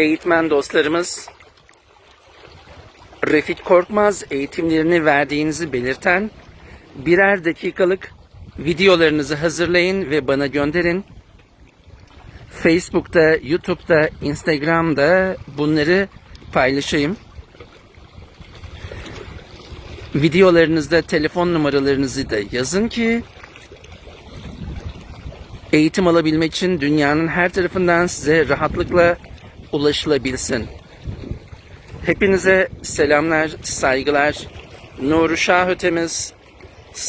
eğitmen dostlarımız Refik Korkmaz eğitimlerini verdiğinizi belirten birer dakikalık videolarınızı hazırlayın ve bana gönderin. Facebook'ta, YouTube'da, Instagram'da bunları paylaşayım. Videolarınızda telefon numaralarınızı da yazın ki eğitim alabilmek için dünyanın her tarafından size rahatlıkla ulaşılabilsin. Hepinize selamlar, saygılar. Nuru Şah ötemiz